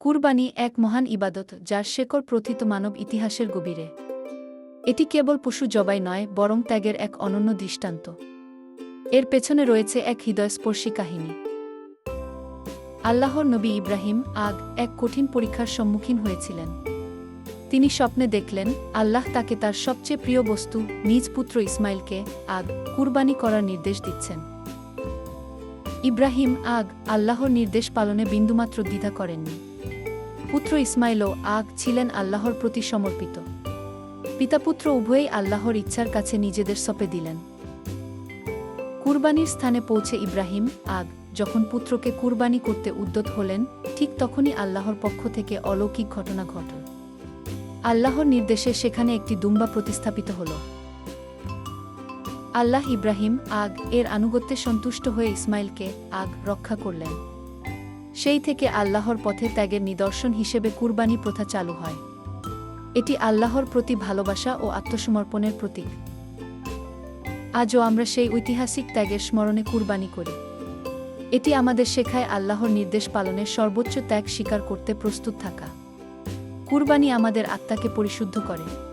কুরবানি এক মহান ইবাদত, যার শেকড় প্রথিত মানব ইতিহাসের গভীরে। এটি কেবল পশু জবাই নয়, বরং ত্যাগের এক অনন্য দৃষ্টান্ত। এর পেছনে রয়েছে এক হৃদয়স্পর্শী কাহিনী। আল্লাহর নবী ইব্রাহিম আগ এক কঠিন পরীক্ষার সম্মুখীন হয়েছিলেন। তিনি স্বপ্নে দেখলেন, আল্লাহ তাকে তার সবচেয়ে প্রিয় বস্তু, নিজ পুত্র ইসমাইলকে আগ কুরবানি করার নির্দেশ দিচ্ছেন। ইব্রাহিম আগ আল্লাহর নির্দেশ পালনে বিন্দুমাত্র দ্বিধা করেননি। পুত্র ইসমাইলও আগ ছিলেন আল্লাহর প্রতি সমর্পিত। পিতাপুত্র উভয়েই আল্লাহর ইচ্ছার কাছে নিজেদের সপে দিলেন। কুরবানির স্থানে পৌঁছে ইব্রাহিম আগ যখন পুত্রকে কুরবানি করতে উদ্যত হলেন, ঠিক তখনই আল্লাহর পক্ষ থেকে অলৌকিক ঘটনা ঘটল। আল্লাহর নির্দেশে সেখানে একটি দুম্বা প্রতিস্থাপিত হল। আল্লাহ ইব্রাহিম আগ এর আনুগত্যে সন্তুষ্ট হয়ে ইসমাইলকে আগ রক্ষা করলেন। সেই থেকে আল্লাহর পথে ত্যাগের নিদর্শন হিসেবে কুরবানি প্রথা চালু হয়। এটি আল্লাহর প্রতি ভালোবাসা ও আত্মসমর্পণের প্রতীক। আজও আমরা সেই ঐতিহাসিক ত্যাগের স্মরণে কুরবানি করি। এটি আমাদের শেখায় আল্লাহর নির্দেশ পালনের সর্বোচ্চ ত্যাগ স্বীকার করতে প্রস্তুত থাকা। কুরবানি আমাদের আত্মাকে পরিশুদ্ধ করে।